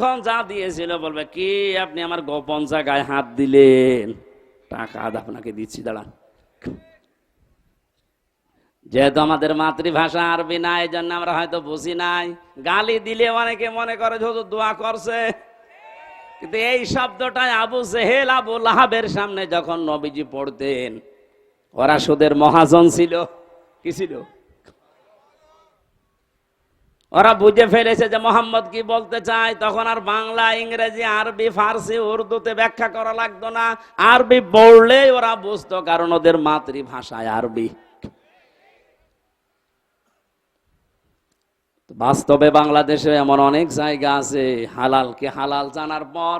যখন যা দিয়েছিল বলবে, কি আপনি আমার গোপন জায়গায় হাত দিলেন? টাকা আপনাকে দিচ্ছি, দাঁড়ান। যেহেতু আমাদের মাতৃভাষা আরবি না এই জন্য আমরা হয়তো বুঝি নাই। গালি দিলে অনেকে মনে করে যে হুজুর দোয়া করছে। কিন্তু এই শব্দটাই আবু জেহেল আবু লাহাবের সামনে যখন নবীজি পড়তেন, ওরা সুদের মহাজন ছিল। কি ছিল? ওরা বুঝে ফেলেছে যে মোহাম্মদ কি বলতে চায়। তখন আর বাংলা, ইংরেজি, আরবি, ফার্সি, উর্দুতে ব্যাখ্যা করা লাগতো না। আরবি পড়লেই ওরা বুঝতো, কারণ ওদের মাতৃভাষায় আরবি। বাস্তবে বাংলাদেশে এমন অনেক জায়গা আছে, হালালকে হালাল জানার পর,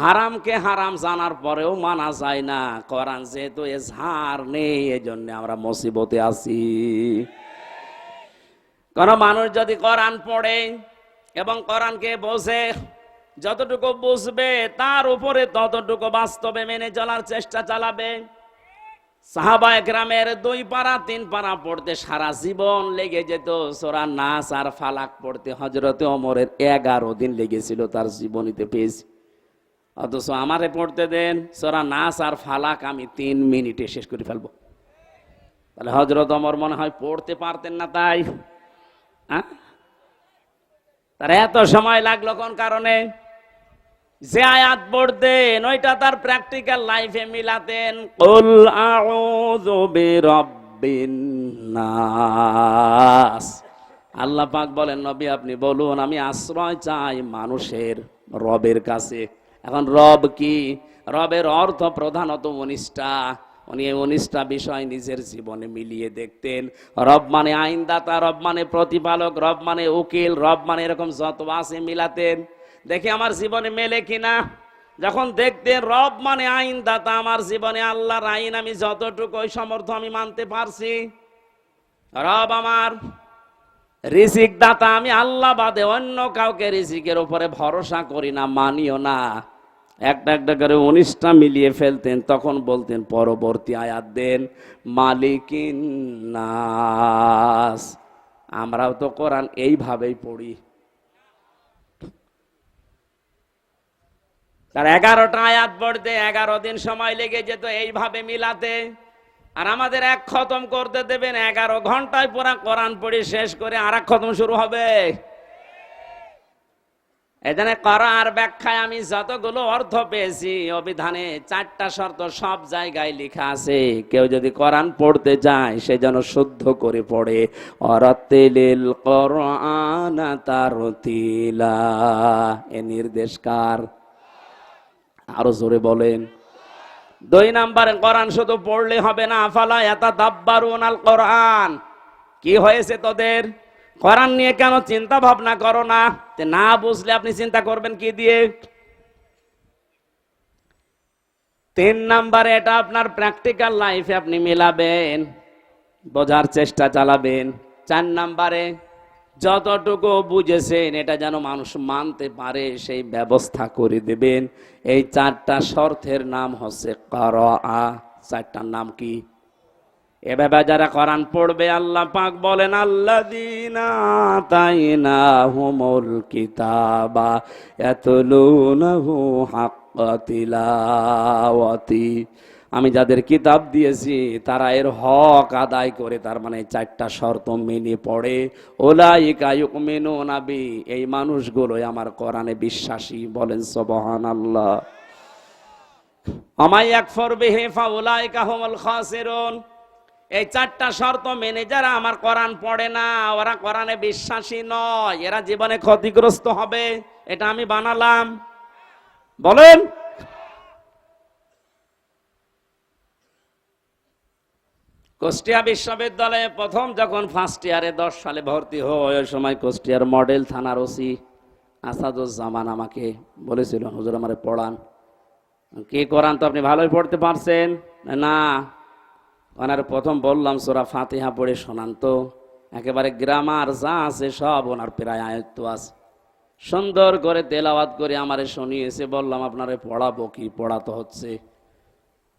হারামকে হারাম জানার পরেও মানা যায় না। কোরআন যেহেতু এজহার নেই, এজন্য আমরা মুসিবতে আছি। কোন মানুষ যদি কোরআন পড়ে এবং কোরআনকে বোঝে, যতটুকু বুঝবে, তার উপরে ততটুকু বাস্তবে মেনে চলার চেষ্টা চালাবে। সাহাবা একরামের দুই পারা, তিন পারা পড়তে সারা জীবন লেগে যেত। সোরা নাস আর ফালাক পড়তে হজরতে অমরের এগারো দিন লেগেছিল তার জীবনীতে পেয়েছি অথচ আমারে পড়তে দেন, সোরা নাস আর ফালাক আমি তিন মিনিটে শেষ করে ফেলব। তাহলে হজরত অমর মনে হয় পড়তে পারতেন না তাই? তার এত সময় লাগল কোন কারণে? যে আয়াত পড়তেন, ওইটা তার প্র্যাকটিক্যাল লাইফে মিলাতেন। আল্লাহ পাক বলেন, নবী, আপনি বলুন, আমি আশ্রয় চাই মানুষের রবের কাছে। এখন রব কি? রবের অর্থ প্রধানত উনিশটা উনি উনিশটা বিষয় নিজের জীবনে মিলিয়ে দেখতেন। রব মানে আইনদাতা, রব মানে প্রতিপালক, রব মানে উকিল, রব মানে এরকম যত আছে মিলাতেন। দেখি আমার জীবনে মেলে কিনা। যখন দেখতেন রব মানে আইনদাতা, আমার জীবনে আল্লাহর আইন আমি যতটুকু ওই সমর্থ আমি মানতে পারছি। রব আমার রিজিক দাতা আমি আল্লাহ বাদে অন্য কাউকে রিজিকের উপরে ভরসা করি না, মানিও না। একটা একটা করে উনিশটা মিলিয়ে ফেলতেন, তখন বলতেন, পরবর্তী আয়াত দেন মালিকিন নাস। আমরাও তো কোরআন এইভাবেই পড়ি। তার এগারোটা আয়াত পড়তে এগারো দিন সময় লেগে যেত এইভাবে মিলাতে। আর আমাদের এক খতম করতে দেবেন এগারো ঘন্টায় পুরা কোরআন পড়ে শেষ করে আর এক খতম শুরু হবে। এখানে করার ব্যাখ্যায় আমি যতগুলো অর্থ পেয়েছি অভিধানে চারটা শর্ত সব জায়গায় লেখা আছে। কেউ যদি কোরআন পড়তে যায় সে যেন শুদ্ধ করে পড়ে। অরতেলিল কোরআন এ নির্দেশ কার? আরও জোরে বলেন। দুই নাম্বারে, কোরআন শুধু পড়লে হবে না। আফালা এতা দাব্বারুন আল কোরআন। কি হয়েছে তোদের? কোরআন নিয়ে কেন চিন্তা ভাবনা করো না? না বুঝলে আপনি চিন্তা করবেন কি দিয়ে? তিন নাম্বারে এটা আপনার প্র্যাকটিক্যাল লাইফে আপনি মেলাবেন, বোঝার চেষ্টা চালাবেন। চার নাম্বারে, যতটুকু বুঝেছেন এটা যেন মানুষ মানতে পারে, সেই ব্যবস্থা করে দেবেন। এই চারটা শর্তের নাম হচ্ছে কর আ চারটার নাম কি? এভাবে যারা কোরআন পড়বে আল্লাহ পাক বলেন আল্লাহ দিনা তাই না হুমুল কিতাবা এতলুনহু হাক্কাতিলাওয়াতি আমি যাদের কিতাব দিয়েছি, তারা এর হক আদায় করে তার মানে চারটা শর্ত মেনে পড়ে। ওলাই ওলাইকা ইউমিনু নাবি এই মানুষগুলোই আমার কোরআনে বিশ্বাসী বলেন সবহান আল্লাহ আমাই একফর বিহি ফাউলাইকা হুমুল খাসিরুন। এই চারটা শর্ত মেনে যারা আমার কোরআন পড়ে না, ওরা কোরআনে বিশ্বাসী নয়। এরা জীবনে ক্ষতিগ্রস্ত হবে, এটা আমি বানালাম। বলেন। কুষ্টিয়া বিশ্ববিদ্যালয়ে প্রথম যখন ফার্স্ট ইয়ারে দশ সালে ভর্তি হয় ওই সময় কুষ্টিয়ার মডেল থানার ওসি আসাদুজ্জামান আমাকে বলেছিল, হুজুর আমারে পড়ান। কি করান তো আপনি ভালোই পড়তে পারছেন? না ওনার প্রথম বললাম, সোরা ফাতিহা পড়ে শোনান তো। একেবারে গ্রামার যা আছে সব ওনার প্রায় আয়ত্ত আছে। সুন্দর করে তেলাওয়াত করে আমারে শুনিয়েছে বললাম, আপনারে পড়াবো কি? পড়াতে হচ্ছে।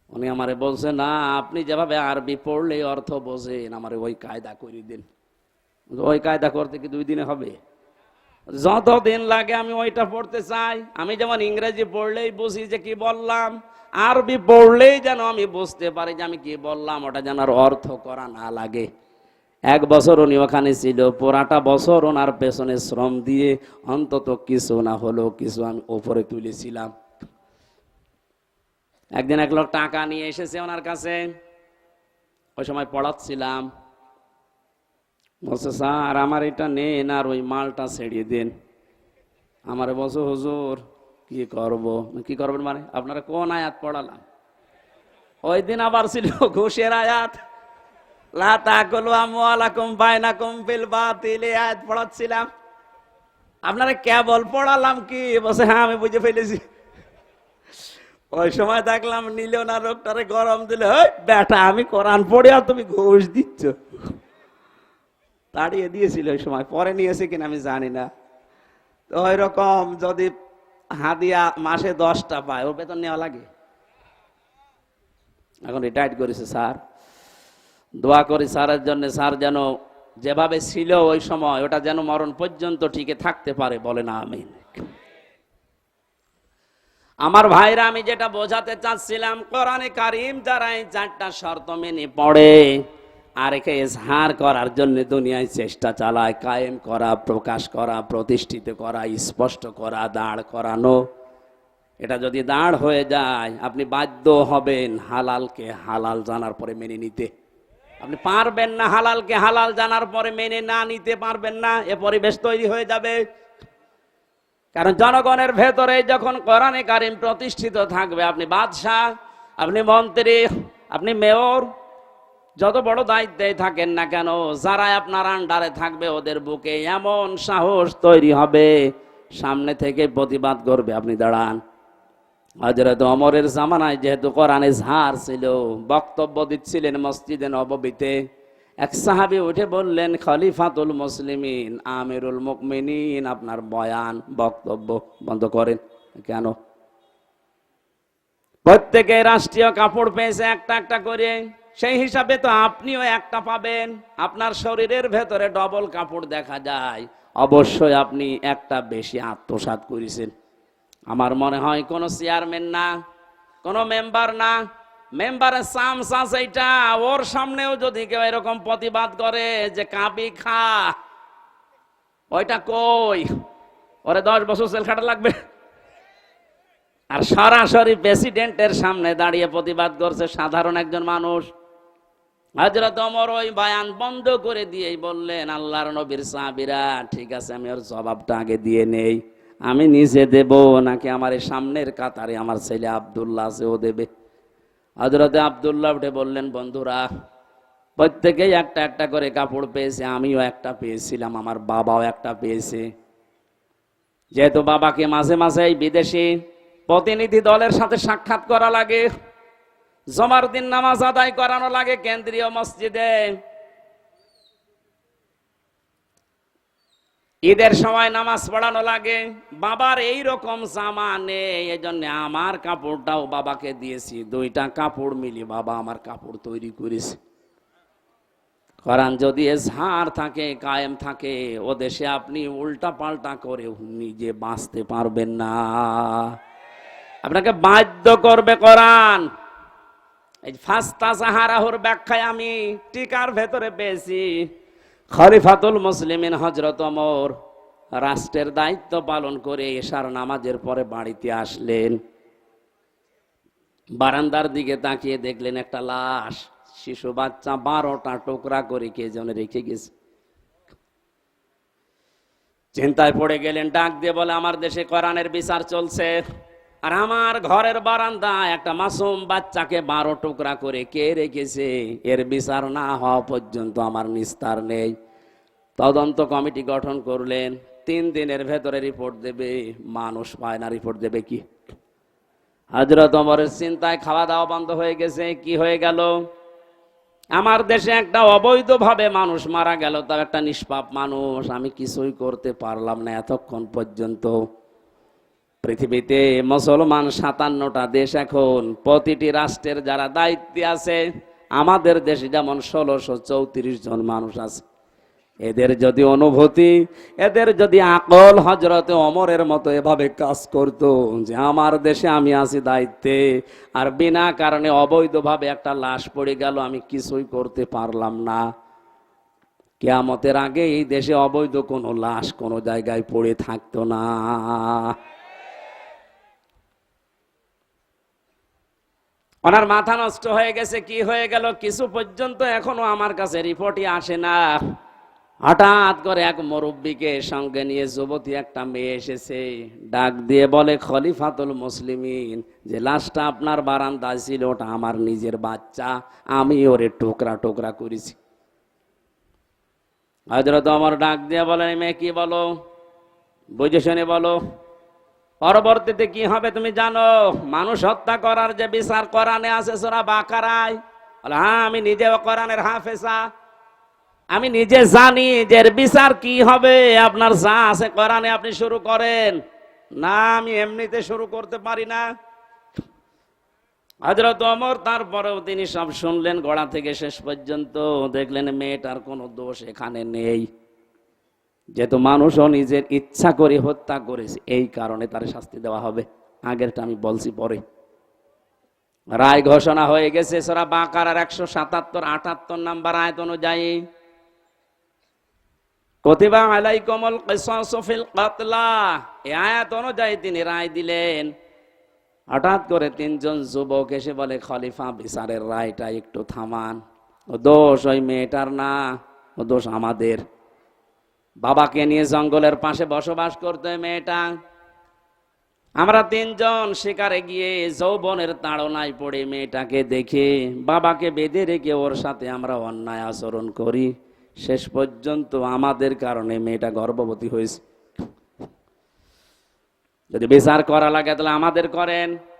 উনি আমারে বলছে, না, আপনি যেভাবে আরবি পড়লে অর্থ বোঝেন, আমারে ওই কায়দা করে দিন। ওই কায়দা করতে কি দুই দিনে হবে? যতদিন লাগে আমি ওইটা পড়তে চাই। আমি যেমন ইংরেজি পড়লেই বুঝি যে কি বললাম, আরবি পড়লেই যেন আমি বুঝতে পারি যে আমি কি বললাম, ওটা যেন আর অর্থ করা না লাগে। এক বছর উনি ওখানে ছিল, পুরাটা বছর ওনার পেছনে শ্রম দিয়ে অন্তত কিছু না হলেও কিছু আমি ওপরে তুলেছিলাম। একদিন এক লোক টাকা নিয়ে এসেছে ওনার কাছে। ওই সময় পড়াচ্ছিলাম। বলছে স্যার আমার এটা নেন আর ওই মালটা ছেড়িয়ে দিন। আমার বলছো হুজুর কি করব? কি করবেন মানে? আপনারা কোন আয়াত পড়ালাম? ওই দিন আবার ছিল ঘুষের আয়াত। আয়াত পড়াচ্ছিলাম। আপনারা কেবল পড়ালাম কি? বসে হ্যাঁ আমি বুঝে ফেলেছি। ওই সময় দেখলাম নিল না লোকটারে গরম দিলে "হেই, বেটা আমি কোরআন পড়ে আর তুমি ঘুষ দিচ্ছ। তাড়িয়ে দিয়েছিল ওই সময়। পরে নিয়েছে কিনা আমি জানি না। তো ওই রকম যদি হাদিয়া মাসে দশটা পায় ওর বেতন নেওয়া লাগে? এখন রিটায়ার্ড করেছে স্যার। দোয়া করি স্যারের জন্য, স্যার যেন যেভাবে ছিল ওই সময়, ওটা যেন মরণ পর্যন্ত টিকে থাকতে পারে বলে না আমি আমার ভাইরা, আমি যেটা বোঝাতে চাচ্ছিলাম, কোরআনে কারিম যারা এই চারটা শর্ত মেনে পড়ে। আর একে এজহার করার জন্য দুনিয়ায় চেষ্টা চালায়, কায়েম করা, প্রকাশ করা, প্রতিষ্ঠিত করা, স্পষ্ট করা, দাঁড় করানো। এটা যদি দাঁড় হয়ে যায়, আপনি বাধ্য হবেন হালালকে হালাল জানার পরে মেনে নিতে। আপনি পারবেন না হালালকে হালাল জানার পরে মেনে না নিতে, পারবেন না, এ পরিবেশ তৈরি হয়ে যাবে। কারণ জনগণের ভেতরে যখন কোরআনে কারিম প্রতিষ্ঠিত থাকবে, আপনি বাদশাহ, আপনি মন্ত্রী, আপনি মেয়র যত বড় দায়িত্বে থাকেন না কেন যারা আপনার আন্ডারে থাকবে, ওদের বুকে এমন সাহস তৈরি হবে। সামনে থেকে প্রতিবাদ করবে, আপনি দাঁড়ান। হজরত অমরের জামানায় যেহেতু কোরআনে ঝাড় ছিল, বক্তব্য দিচ্ছিলেন মসজিদে নববীতে। এক সাহাবি উঠে বললেন, খলিফাতুল মুসলিমিন, আমিরুল মুকমিনিন, আপনার বয়ান, বক্তব্য বন্ধ করেন। কেন? প্রত্যেকে রাষ্ট্রীয় কাপড় পেয়েছে একটা একটা করে। সেই হিসাবে তো আপনিও একটা পাবেন। আপনার শরীরের ভেতরে ডবল কাপড় দেখা যায়। অবশ্যই আপনি একটা বেশি আত্মসাৎ করেছেন। আমার মনে হয় কোনো চেয়ারম্যান না, কোনো মেম্বার না। মেম্বারের সাম সাস এইটা, ওর সামনেও যদি কেউ এরকম প্রতিবাদ করে যে কাপি খা, ওইটা কই? ওরে দশ বছর সেল খাটা লাগবে। আর সরাসরি প্রেসিডেন্টের সামনে দাঁড়িয়ে প্রতিবাদ করছে সাধারণ একজন মানুষ। হজরত অমর ওই বায়ান বন্ধ করে দিয়েই বললেন, আল্লাহর নবীর সাহাবিরা, ঠিক আছে, আমি ওর জবাবটা আগে দিয়ে নেই। আমি নিজে দেব, নাকি আমার সামনের কাতারে আমার ছেলে আবদুল্লাহ আছে, ও দেবে? হজরতে আবদুল্লাহ উঠে বললেন, বন্ধুরা, প্রত্যেকেই একটা একটা করে কাপড় পেয়েছে, আমিও একটা পেয়েছিলাম, আমার বাবাও একটা পেয়েছে। যেহেতু বাবাকে মাঝে মাঝে বিদেশি প্রতিনিধি দলের সাথে সাক্ষাৎ করা লাগে জমার দিন নামাজ আদায় করানো লাগে কেন্দ্রীয় মসজিদে। ঈদের সময় নামাজ পড়ানো লাগে। বাবার এই রকম জামা নেই এই জন্য আমার কাপড়টাও বাবাকে দিয়েছি। দুইটা কাপড় মিলি বাবা আমার কাপড় তৈরি করেছে। কোরআন যদি ঝাড় থাকে, কায়েম থাকে, ও দেশে আপনি উল্টা পাল্টা করে নিজে বাঁচতে পারবেন না। আপনাকে বাধ্য করবে কোরআন। এই ফাস্তা সাহারাহুর ব্যাখ্যায় আমি টিকার ভেতরে পেয়েছি। খলিফাতুল মুসলিমিন হজরত ওমর রাষ্ট্রের দায়িত্ব পালন করে এশার নামাজের পরে বাড়িতে আসলেন। বারান্দার দিকে তাকিয়ে দেখলেন একটা লাশ। শিশু বাচ্চা বারোটা টুকরা করে কে যেন রেখে গেছে। চিন্তায় পড়ে গেলেন, ডাক দিয়ে বলে, আমার দেশে কোরআনের বিচার চলছে। আর আমার ঘরের বারান্দা একটা মাসুম বাচ্চাকে বারো টুকরা করে কে রেখেছে? এর বিচার না হওয়া পর্যন্ত আমার নিস্তার নেই। তদন্ত কমিটি গঠন করলেন। তিন দিনের ভেতরে রিপোর্ট দেবে। মানুষ পায় না, রিপোর্ট দেবে কি? হাজরত অমরের চিন্তায় খাওয়া দাওয়া বন্ধ হয়ে গেছে। কি হয়ে গেল? আমার দেশে একটা অবৈধভাবে মানুষ মারা গেল। তার একটা নিষ্পাপ মানুষ। আমি কিছুই করতে পারলাম না এতক্ষণ পর্যন্ত। পৃথিবীতে মুসলমান সাতান্নটা দেশ এখন। প্রতিটি রাষ্ট্রের যারা দায়িত্বে আছে, আমাদের দেশে যেমন ষোলোশো চৌত্রিশ জন মানুষ আছে। এদের যদি অনুভূতি, এদের যদি আকল হজরতে অমরের মতো এভাবে কাজ করতো যে আমার দেশে আমি আছি দায়িত্বে, আর বিনা কারণে অবৈধভাবে একটা লাশ পড়ে গেল, আমি কিছুই করতে পারলাম না। কেয়ামতের আগে এই দেশে অবৈধ কোনো লাশ কোনো জায়গায় পড়ে থাকতো না। ওনার মাথা নষ্ট হয়ে গেছে, কি হয়ে গেল কিছু পর্যন্ত এখনও আমার কাছে রিপোর্টই আসে না। হঠাৎ করে এক মুরব্বীকে সঙ্গে নিয়ে যুবতী একটা মেয়ে এসেছে, ডাক দিয়ে বলে, খলিফাতুল মুসলিমিন, যে লাশটা আপনার বারান্দায় ছিল, ওটা আমার নিজের বাচ্চা, আমি ওরে টুকরা টুকরা করেছি। হজরত আমার ডাক দিয়ে বলে মেয়ে কি বলো? বুঝে শুনে বলো। পরবর্তীতে কি হবে তুমি জানো? মানুষ হত্যা করার যে বিচার কোরআনে আছে সোরা বাকারায়। হ্যাঁ আমি নিজেও কোরআনের হাফেসা আমি নিজে জানি যে বিচার কি হবে। আপনার যা আছে কোরআনে আপনি শুরু করেন। না, আমি এমনিতে শুরু করতে পারি না। হজরত অমর তারপরেও তিনি সব শুনলেন, গোড়া থেকে শেষ পর্যন্ত। দেখলেন মেয়েটার কোনো দোষ এখানে নেই। যেহেতু মানুষও নিজের ইচ্ছা করে হত্যা করেছে, এই কারণে তার শাস্তি দেওয়া হবে। আগেরটা আমি বলছি পরে। রায় ঘোষণা হয়ে গেছে, সেরা বাঁকার আর একশো সাতাত্তর, আটাত্তর নাম্বার আয়ত অনুযায়ী। কতিবা আলাই কমল কাতলা। এই আয়াত অনুযায়ী তিনি রায় দিলেন। হঠাৎ করে তিনজন যুবক এসে বলে, খলিফা, বিচারের রায়টা একটু থামান। ও দোষ ওই মেয়েটার না। ও দোষ আমাদের। বাবাকে নিয়ে জঙ্গলের পাশে বসবাস করতে মেয়েটা। আমরা তিনজন শিকারে গিয়ে যৌবনের তাড়নায় পড়ে মেয়েটাকে দেখে বাবাকে বেঁধে রেখে ওর সাথে আমরা অন্যায় আচরণ করি। শেষ পর্যন্ত আমাদের কারণে মেয়েটা গর্ভবতী হয়েছে। যদি বিচার করা লাগে তাহলে আমাদের করেন।